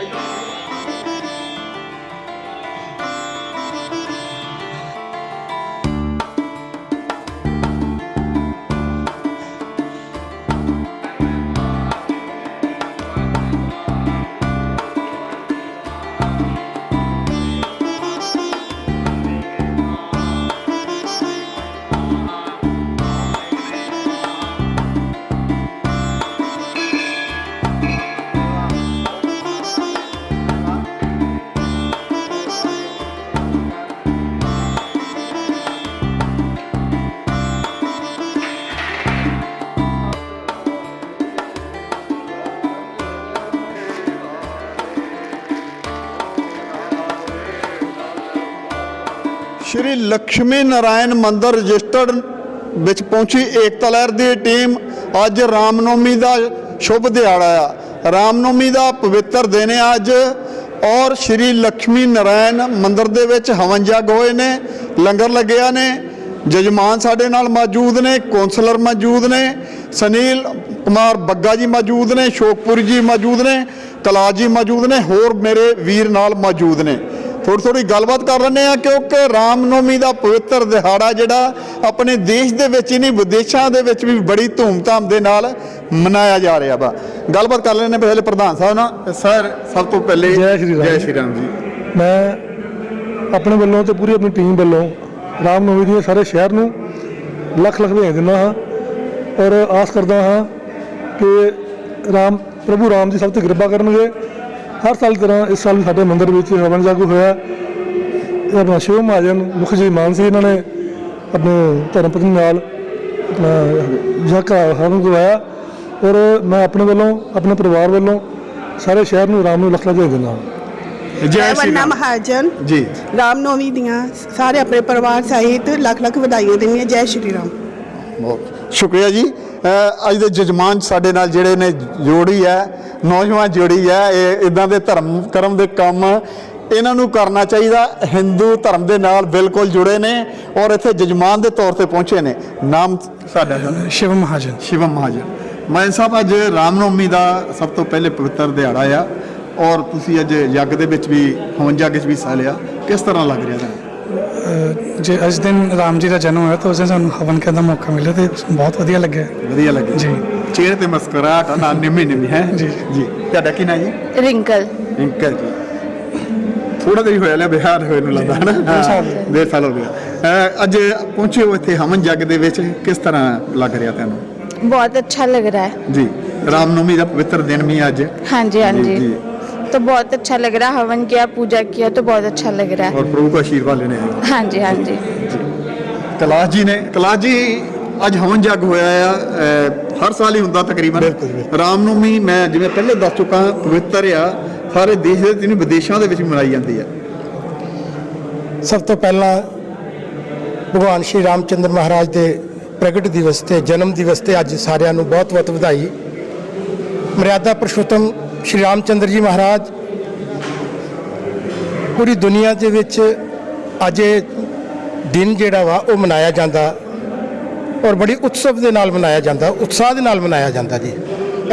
はい。ਸ਼੍ਰੀ ਲక్ష్ਮੀ ਨਾਰਾਇਣ ਮੰਦਰ ਰਜਿਸਟਰਡ ਵਿੱਚ ਪਹੁੰਚੀ ਏਕਤਾ ਲਹਿਰ ਦੀ ਟੀਮ ਅੱਜ ਰਾਮ ਨੌਮੀ ਦਾ ਸ਼ੁਭ ਦਿਹਾੜਾ ਆ। ਰਾਮਨੋਮੀ ਦਾ ਪਵਿੱਤਰ ਦਿਨ ਹੈ ਅੱਜ ਔਰ ਸ਼੍ਰੀ ਲక్ష్ਮੀ ਨਾਰਾਇਣ ਮੰਦਿਰ ਦੇ ਵਿੱਚ ਹਵਨ ਜਗ ਹੋਏ ਨੇ, ਲੰਗਰ ਲੱਗਿਆ ਨੇ, ਜਜਮਾਨ ਸਾਡੇ ਨਾਲ ਮੌਜੂਦ ਨੇ, ਕੌਂਸਲਰ ਮੌਜੂਦ ਨੇ, ਸੁਨੀਲ ਕੁਮਾਰ ਬੱਗਾ ਜੀ ਮੌਜੂਦ ਨੇ ਸ਼ੋਕਪੁਰ ਜੀ ਮੌਜੂਦ ਨੇ, ਕਲਾ ਜੀ ਮੌਜੂਦ ਨੇ, ਹੋਰ ਮੇਰੇ ਵੀਰ ਨਾਲ ਮੌਜੂਦ ਨੇ। ਥੋੜੀ ਥੋੜੀ ਗੱਲਬਾਤ ਕਰ ਲੈਂਦੇ ਆ ਕਿਉਂਕਿ ਰਾਮਨੌਮੀ ਦਾ ਪਵਿੱਤਰ ਦਿਹਾੜਾ ਜਿਹੜਾ ਆਪਣੇ ਦੇਸ਼ ਦੇ ਵਿੱਚ ਹੀ ਨਹੀਂ ਵਿਦੇਸ਼ਾਂ ਦੇ ਵਿੱਚ ਵੀ ਬੜੀ ਧੂਮਧਾਮ ਦੇ ਨਾਲ ਮਨਾਇਆ ਜਾ ਰਿਹਾ ਵਾ। ਗੱਲਬਾਤ ਕਰ ਲੈਂਦੇ ਪਹਿਲੇ ਪ੍ਰਧਾਨ ਸਾਹਿਬ ਨਾਲ। ਸਰ ਸਭ ਤੋਂ ਪਹਿਲੇ ਜੈ ਸ਼੍ਰੀ ਰਾਮ। ਜੈ ਸ਼੍ਰੀ ਰਾਮ ਜੀ। ਮੈਂ ਆਪਣੇ ਵੱਲੋਂ ਤੇ ਪੂਰੀ ਆਪਣੀ ਟੀਮ ਵੱਲੋਂ ਰਾਮ ਨਵਮੀ ਦੀਆਂ ਸਾਰੇ ਸ਼ਹਿਰ ਨੂੰ ਲੱਖ ਲੱਖ ਵਧਾਈਆਂ ਦਿੰਦਾ ਹਾਂ ਔਰ ਆਸ ਕਰਦਾ ਹਾਂ ਕਿ ਰਾਮ ਪ੍ਰਭੂ ਰਾਮ ਜੀ ਸਭ ਤੇ ਕਿਰਪਾ ਕਰਨਗੇ। ਹਰ ਸਾਲ ਦੀ ਤਰ੍ਹਾਂ ਇਸ ਸਾਲ ਸਾਡੇ ਮੰਦਿਰ ਵਿੱਚ ਹਵਨ ਜਾਗੂ ਹੋਇਆ। ਇਹ ਆਪਣਾ ਸ਼ਿਵ ਮਹਾਜਨ ਮੁਖ ਜੀ ਮਾਨ ਸੀ ਇਹਨਾਂ ਨੇ ਆਪਣੇ ਧਰਮ ਪਤਨੀ ਨਾਲ ਆਪਣਾ ਜਗਾ ਹਵਨ ਕਰਵਾਇਆ ਔਰ ਮੈਂ ਆਪਣੇ ਵੱਲੋਂ ਆਪਣੇ ਪਰਿਵਾਰ ਵੱਲੋਂ ਸਾਰੇ ਸ਼ਹਿਰ ਨੂੰ ਰਾਮ ਨੂੰ ਲੱਖ ਲੱਖ ਵਧਾਈ ਦਿੰਦਾ ਹਾਂ। ਜੈ ਸ਼੍ਰੀ ਰਾਮ। ਮਹਾਜਨ ਜੀ। ਰਾਮਨੌਮੀ ਦੀਆਂ ਸਾਰੇ ਆਪਣੇ ਪਰਿਵਾਰ ਸਹਿਤ ਲੱਖ ਲੱਖ ਵਧਾਈਆਂ ਦਿੰਦੀਆਂ ਜੈ ਸ਼੍ਰੀ ਰਾਮ। ਬਹੁਤ ਸ਼ੁਕਰੀਆ ਜੀ। ਅੱਜ ਦੇ ਜਜਮਾਨ ਸਾਡੇ ਨਾਲ ਜਿਹੜੇ ਨੇ ਜੋੜੀ ਹੈ ਨੌਜਵਾਨ ਜੋੜੀ ਹੈ ਇਹ ਇਦਾਂ ਦੇ ਧਰਮ ਕਰਮ ਦੇ ਕੰਮ ਇਹਨਾਂ ਨੂੰ ਕਰਨਾ ਚਾਹੀਦਾ। ਹਿੰਦੂ ਧਰਮ ਦੇ ਨਾਲ ਬਿਲਕੁਲ ਜੁੜੇ ਨੇ ਔਰ ਇੱਥੇ ਜਜਮਾਨ ਦੇ ਤੌਰ ਤੇ ਪਹੁੰਚੇ ਨੇ। ਨਾਮ ਸਾਡਾ ਸ਼ਿਵ ਮਹਾਜਨ। ਸ਼ਿਵਮ ਮਹਾਜਨ। ਮਾਨ ਸਾਹਿਬ ਅੱਜ ਰਾਮਨੌਮੀ ਦਾ ਸਭ ਤੋਂ ਪਹਿਲੇ ਪਵਿੱਤਰ ਦਿਹਾੜਾ ਆ ਔਰ ਤੁਸੀਂ ਅੱਜ ਯੱਗ ਦੇ ਵਿੱਚ ਵੀ ਹਵਨ ਜੱਗ ਵਿੱਚ ਵੀ ਹਿੱਸਾ ਲਿਆ। ਕਿਸ ਤਰ੍ਹਾਂ ਲੱਗ ਰਿਹਾ ਤੁਹਾਨੂੰ? ਜੇ ਅੱਜ ਦਿਨ ਰਾਮ ਜੀ ਦਾ ਜਨਮ ਹੋਇਆ ਤਾਂ ਉਸ ਸਾਨੂੰ ਹਵਨ ਕਰਨ ਦਾ ਮੌਕਾ ਮਿਲਿਆ ਤੇ ਬਹੁਤ ਵਧੀਆ ਲੱਗਿਆ। ਵਧੀਆ ਲੱਗਿਆ। ਜੀ। ਚਿਹਰੇ ਤੇ ਮੁਸਕਰਾਹਟ ਨਾਲ ਨਿਮੀ ਨਿਮੀ ਹੈ? ਜੀ। ਜੀ। ਤੁਹਾਡਾ ਕੀ ਨਾਮ ਜੀ? ਰਿੰਕਲ। ਰਿੰਕਲ ਜੀ। ਥੋੜਾ ਦੇਰ ਹੋਇਆ ਲਿਆ ਬਿਹਾਰ ਹੋਏ ਨੂੰ ਲੱਗਦਾ ਹੈ ਦੇ ਸਾਲ ਹੋ ਗਿਆ ਅੱਜ ਪਹੁੰਚੇ ਹੋ ਇੱਥੇ ਹਮਨ ਜੱਗ ਦੇ ਵਿੱਚ। ਕਿਸ ਤਰ੍ਹਾਂ ਲੱਗ ਰਿਹਾ ਤੁਹਾਨੂੰ? ਬਹੁਤ ਅੱਛਾ ਲੱਗ ਰਿਹਾ ਹੈ। ਜੀ। ਰਾਮ ਨੌਮੀ ਦਾ ਪਵਿੱਤਰ ਦਿਨ ਵੀ ਅੱਜ। ਹਾਂਜੀ ਹਾਂਜੀ। तो बहुत अच्छा लग रहा है हवन किया पूजा किया तो बहुत अच्छा लग रहा है ਔਰ ਪ੍ਰਭੂ ਦਾ ਆਸ਼ੀਰਵਾਦ ਲੈਣੇ ਆਏ हाँ जी हाँ जी ਕਲਾਸ ਜੀ ਨੇ ਕਲਾਸ ਜੀ ਅੱਜ ਹਵਨ ਜੱਗ ਹੋਇਆ ਆ ਅਹ ਹਰ ਸਾਲ ਹੀ ਹੁੰਦਾ ਤਕਰੀਬਨ ਰਾਮਨੌਮੀ ਮੈਂ ਜਿਵੇਂ ਪਹਿਲੇ ਦੱਸ ਚੁੱਕਾ ਪਵਿੱਤਰ ਆ ਸਾਰੇ ਦੇਸ਼ ਦੇ ਤਿੰਨ ਵਿਦੇਸ਼ਾਂ ਦੇ ਵਿੱਚ ਵੀ ਮਨਾਈ ਜਾਂਦੀ ਹੈ ਸਭ ਤੋਂ ਪਹਿਲਾਂ ਭਗਵਾਨ ਸ਼੍ਰੀ ਰਾਮਚੰਦਰ ਮਹਾਰਾਜ ਦੇ ਪ੍ਰਗਟ ਦਿਵਸ ਤੇ ਜਨਮ ਦਿਵਸ ਤੇ ਅੱਜ ਸਾਰਿਆਂ ਨੂੰ ਬਹੁਤ-ਬਹੁਤ ਵਧਾਈ ਮਰਿਆਦਾ ਪੁਰਸ਼ੋਤਮ ਸ਼੍ਰੀ ਰਾਮਚੰਦਰ ਜੀ ਮਹਾਰਾਜ ਪੂਰੀ ਦੁਨੀਆ ਦੇ ਵਿੱਚ ਅੱਜ ਇਹ ਦਿਨ ਜਿਹੜਾ ਵਾ ਉਹ ਮਨਾਇਆ ਜਾਂਦਾ ਔਰ ਬੜੀ ਉਤਸਵ ਦੇ ਨਾਲ ਮਨਾਇਆ ਜਾਂਦਾ ਉਤਸ਼ਾਹ ਦੇ ਨਾਲ ਮਨਾਇਆ ਜਾਂਦਾ ਜੀ।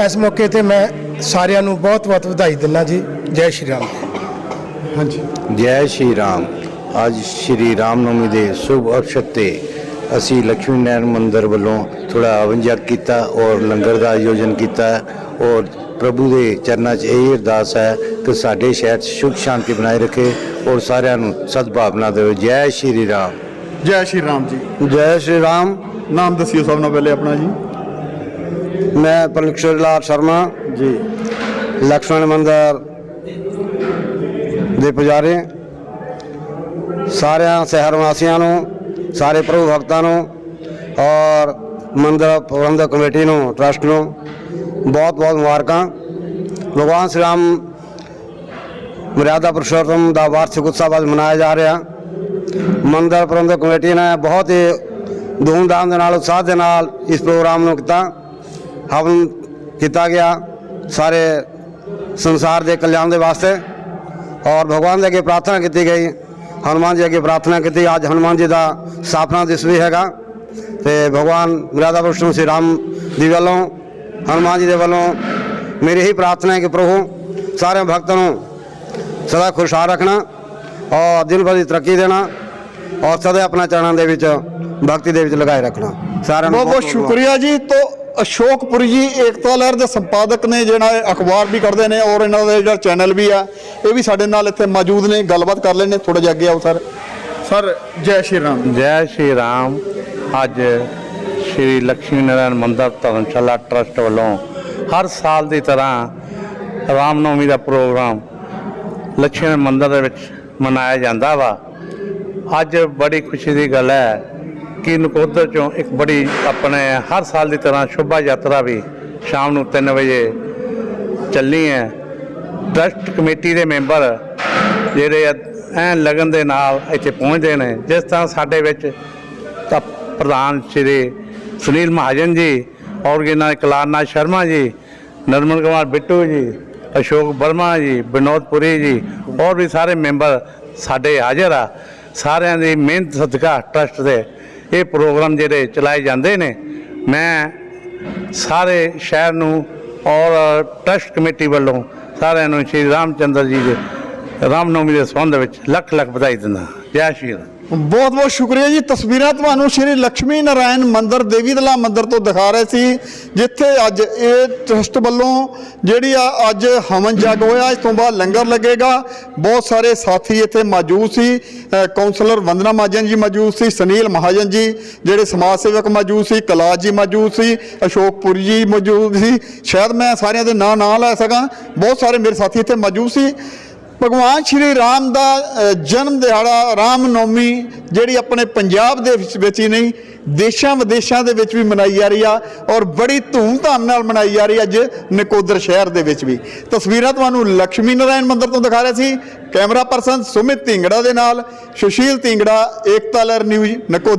ਇਸ ਮੌਕੇ ਤੇ ਮੈਂ ਸਾਰਿਆਂ ਨੂੰ ਬਹੁਤ-ਬਹੁਤ ਵਧਾਈ ਦਿੰਦਾ ਜੀ। ਜੈ ਸ਼੍ਰੀ ਰਾਮ। ਹਾਂਜੀ। ਜੈ ਸ਼੍ਰੀ ਰਾਮ। ਅੱਜ ਸ਼੍ਰੀ ਰਾਮ ਨਵਮੀ ਦੇ ਸ਼ੁਭ ਅਵਸਰ ਤੇ ਅਸੀਂ ਲక్ష్ਮੀ ਨਾਰਾਇਣ ਮੰਦਿਰ ਵੱਲੋਂ ਥੋੜਾ ਅਵੰਜਕ ਕੀਤਾ ਔਰ ਲੰਗਰ ਦਾ ਆਯੋਜਨ ਕੀਤਾ ਔਰ ਪ੍ਰਭੂ ਦੇ ਚਰਨਾਂ 'ਚ ਇਹ ਅਰਦਾਸ ਹੈ ਕਿ ਸਾਡੇ ਸ਼ਹਿਰ 'ਚ ਸੁਖ ਸ਼ਾਂਤੀ ਬਣਾਈ ਰੱਖੇ ਔਰ ਸਾਰਿਆਂ ਨੂੰ ਸਦਭਾਵਨਾ ਦੇਵੇ। ਜੈ ਸ਼੍ਰੀ ਰਾਮ। ਜੈ ਸ਼੍ਰੀ ਰਾਮ ਜੀ। ਜੈ ਸ਼੍ਰੀ ਰਾਮ। ਨਾਮ ਦੱਸਿਓ ਸਭ ਤੋਂ ਪਹਿਲੇ ਆਪਣਾ ਜੀ। ਮੈਂ ਪਰਮੇਸ਼ਵਰ ਲਾਲ ਸ਼ਰਮਾ। ਜੀ। ਲక్ష్ਮਣ ਮੰਦਿਰ ਦੇ ਪੁਜਾਰੀ। ਸਾਰਿਆਂ ਸ਼ਹਿਰ ਵਾਸੀਆਂ ਨੂੰ ਸਾਰੇ ਪ੍ਰਭੂ ਭਗਤਾਂ ਨੂੰ ਔਰ ਮੰਦਿਰ ਪ੍ਰਬੰਧਕ ਕਮੇਟੀ ਨੂੰ ਟਰਸਟ ਨੂੰ ਬਹੁਤ ਬਹੁਤ ਮੁਬਾਰਕਾਂ। ਭਗਵਾਨ ਸ਼੍ਰੀ ਰਾਮ ਮਰਿਆਦਾ ਪੁਰਸ਼ੋਤਮ ਦਾ ਵਾਰਸ਼ਿਕ ਉਤਸਵ ਅੱਜ ਮਨਾਇਆ ਜਾ ਰਿਹਾ। ਮੰਦਰ ਪ੍ਰਬੰਧਕ ਕਮੇਟੀ ਨੇ ਬਹੁਤ ਹੀ ਧੂਮਧਾਮ ਦੇ ਨਾਲ, ਉਤਸ਼ਾਹ ਦੇ ਨਾਲ ਇਸ ਪ੍ਰੋਗਰਾਮ ਨੂੰ ਕੀਤਾ। ਹਵਨ ਕੀਤਾ ਗਿਆ ਸਾਰੇ ਸੰਸਾਰ ਦੇ ਕਲਿਆਣ ਦੇ ਵਾਸਤੇ। ਔਰ ਭਗਵਾਨ ਦੇ ਅੱਗੇ ਪ੍ਰਾਰਥਨਾ ਕੀਤੀ ਗਈ। ਹਨੂਮਾਨ ਜੀ ਅੱਗੇ ਪ੍ਰਾਰਥਨਾ ਕੀਤੀ। ਅੱਜ ਹਨੂਮਾਨ ਜੀ ਦਾ ਸਥਾਪਨਾ ਦਿਵਸ ਵੀ ਹੈਗਾ। ਤੇ ਭਗਵਾਨ ਮਰਿਆਦਾ ਪੁਰਸ਼ੋਤਮ ਸ਼੍ਰੀ ਰਾਮ ਜੀ ਵੱਲੋਂ ਹਨੂਮਾਨ ਜੀ ਦੇ ਵੱਲੋਂ ਮੇਰੀ ਹੀ ਪ੍ਰਾਰਥਨਾ ਹੈ ਕਿ ਪ੍ਰਭੂ ਸਾਰੇ ਭਗਤਾਂ ਨੂੰ ਸਦਾ ਖੁਸ਼ਹਾਲ ਰੱਖਣਾ ਔਰ ਦਿਨ ਭਰ ਦੀ ਤਰੱਕੀ ਦੇਣਾ ਔਰ ਸਦਾ ਆਪਣਾ ਚਰਨਾਂ ਦੇ ਵਿੱਚ ਭਗਤੀ ਦੇ ਵਿੱਚ ਲਗਾਏ ਰੱਖਣਾ। ਸਾਰਿਆਂ ਨੂੰ ਬਹੁਤ ਬਹੁਤ ਸ਼ੁਕਰੀਆ ਜੀ। ਤੋਂ ਅਸ਼ੋਕਪੁਰੀ ਜੀ ਏਕਤਾ ਲਹਿਰ ਦੇ ਸੰਪਾਦਕ ਨੇ ਜਿਹੜਾ ਇਹ ਅਖਬਾਰ ਵੀ ਕੱਢਦੇ ਨੇ ਔਰ ਇਹਨਾਂ ਦਾ ਜਿਹੜਾ ਚੈਨਲ ਵੀ ਆ ਇਹ ਵੀ ਸਾਡੇ ਨਾਲ ਇੱਥੇ ਮੌਜੂਦ ਨੇ ਗੱਲਬਾਤ ਕਰ ਲੈਣੇ ਥੋੜਾ ਜਿਹਾ ਅੱਗੇ ਆਓ ਸਰ। ਸਰ ਜੈ ਸ਼੍ਰੀ ਰਾਮ। ਜੈ ਸ਼੍ਰੀ ਰਾਮ। ਅੱਜ ਸ਼੍ਰੀ ਲక్ష్ਮੀ ਨਾਰਾਇਣ ਮੰਦਰ ਧਰਮਸ਼ਾਲਾ ਟਰਸਟ ਵੱਲੋਂ ਹਰ ਸਾਲ ਦੀ ਤਰ੍ਹਾਂ ਰਾਮਨੌਮੀ ਦਾ ਪ੍ਰੋਗਰਾਮ ਲక్ష్ਮੀ ਮੰਦਰ ਦੇ ਵਿੱਚ ਮਨਾਇਆ ਜਾਂਦਾ ਵਾ। ਅੱਜ ਬੜੀ ਖੁਸ਼ੀ ਦੀ ਗੱਲ ਹੈ ਕਿ ਨਕੋਦਰ ਚੋਂ ਇੱਕ ਬੜੀ ਆਪਣੇ ਹਰ ਸਾਲ ਦੀ ਤਰ੍ਹਾਂ ਸ਼ੋਭਾ ਯਾਤਰਾ ਵੀ ਸ਼ਾਮ ਨੂੰ 3 ਵਜੇ ਚੱਲਣੀ ਹੈ। ਟਰਸਟ ਕਮੇਟੀ ਦੇ ਮੈਂਬਰ ਜਿਹੜੇ ਐ ਲਗਨ ਦੇ ਨਾਲ ਇੱਥੇ ਪਹੁੰਚਦੇ ਨੇ। ਜਿਸ ਤਰ੍ਹਾਂ ਸਾਡੇ ਵਿੱਚ ਪ੍ਰਧਾਨ ਸ਼੍ਰੀ ਸੁਨੀਲ ਮਹਾਜਨ ਜੀ ਔਰ ਇਹਨਾਂ ਕਲਾਰਨਾਥ ਸ਼ਰਮਾ ਜੀ, ਨਰਮਨ ਕੁਮਾਰ ਬਿੱਟੂ ਜੀ, ਅਸ਼ੋਕ ਵਰਮਾ ਜੀ, ਵਿਨੋਦ ਪੁਰੀ ਜੀ ਔਰ ਵੀ ਸਾਰੇ ਮੈਂਬਰ ਸਾਡੇ ਹਾਜ਼ਰ ਆ। ਸਾਰਿਆਂ ਦੀ ਮਿਹਨਤ, ਸਦਕਾ, ਟਰਸਟ ਦੇ ਇਹ ਪ੍ਰੋਗਰਾਮ ਜਿਹੜੇ ਚਲਾਏ ਜਾਂਦੇ ਨੇ, ਮੈਂ ਸਾਰੇ ਸ਼ਹਿਰ ਨੂੰ ਔਰ ਟਰਸਟ ਕਮੇਟੀ ਵੱਲੋਂ ਸਾਰਿਆਂ ਨੂੰ ਸ਼੍ਰੀ ਰਾਮਚੰਦਰ ਜੀ ਦੇ ਰਾਮਨੌਮੀ ਦੇ ਸੰਬੰਧ ਵਿੱਚ ਲੱਖ ਲੱਖ ਵਧਾਈ ਦਿੰਦਾ ਜੈ ਸ਼੍ਰੀ ਰਾਮ। ਬਹੁਤ ਬਹੁਤ ਸ਼ੁਕਰੀਆ ਜੀ। ਤਸਵੀਰਾਂ ਤੁਹਾਨੂੰ ਸ਼੍ਰੀ ਲక్ష్ਮੀ ਨਾਰਾਇਣ ਮੰਦਿਰ ਦੇਵੀ ਦਲਾ ਮੰਦਿਰ ਤੋਂ ਦਿਖਾ ਰਹੇ ਸੀ ਜਿੱਥੇ ਅੱਜ ਇਹ ਟਰਸਟ ਵੱਲੋਂ ਜਿਹੜੀ ਆ ਅੱਜ ਹਵਨ ਜਗ ਹੋਇਆ ਇਸ ਤੋਂ ਬਾਅਦ ਲੰਗਰ ਲੱਗੇਗਾ। ਬਹੁਤ ਸਾਰੇ ਸਾਥੀ ਇੱਥੇ ਮੌਜੂਦ ਸੀ। ਅ, ਕਾਉਂਸਲਰ ਵੰਦਨਾ ਮਹਾਜਨ ਜੀ ਮੌਜੂਦ ਸੀ ਸੁਨੀਲ ਮਹਾਜਨ ਜੀ ਜਿਹੜੇ ਸਮਾਜ ਸੇਵਕ ਮੌਜੂਦ ਸੀ ਕਲਾਜ ਜੀ ਮੌਜੂਦ ਸੀ ਅਸ਼ੋਕ ਪੁਰੀ ਜੀ ਮੌਜੂਦ ਸੀ। ਸ਼ਾਇਦ ਮੈਂ ਸਾਰਿਆਂ ਦੇ ਨਾਂ ਨਾ ਲੈ ਸਕਾਂ। ਬਹੁਤ ਸਾਰੇ ਮੇਰੇ ਸਾਥੀ ਇੱਥੇ ਮੌਜੂਦ ਸੀ। ਭਗਵਾਨ ਸ਼੍ਰੀ ਰਾਮ ਦਾ ਜਨਮ ਦਿਹਾੜਾ ਰਾਮ ਨੌਮੀ ਜਿਹੜੀ ਆਪਣੇ ਪੰਜਾਬ ਦੇ ਵਿੱਚ ਵਿੱਚ ਹੀ ਨਹੀਂ, ਦੇਸ਼ਾਂ ਵਿਦੇਸ਼ਾਂ ਦੇ ਵਿੱਚ ਵੀ ਮਨਾਈ ਜਾ ਰਹੀ ਆ ਔਰ ਬੜੀ ਧੂਮ-ਧਾਮ ਨਾਲ ਮਨਾਈ ਜਾ ਰਹੀ ਅੱਜ ਨਕੋਦਰ ਸ਼ਹਿਰ ਦੇ ਵਿੱਚ ਵੀ। ਤਸਵੀਰਾਂ ਤੁਹਾਨੂੰ ਲక్ష్ਮੀ ਨਾਰਾਇਣ ਮੰਦਿਰ ਤੋਂ ਦਿਖਾ ਰਿਹਾ ਸੀ। ਕੈਮਰਾ ਪਰਸਨ ਸੁਮਿਤ ਢਿੰਗੜਾ ਦੇ ਨਾਲ, ਸੁਸ਼ੀਲ ਢਿੰਗੜਾ, ਏਕਤਾ ਲਹਿਰ ਨਿਊਜ਼, ਨਕੋਦਰ।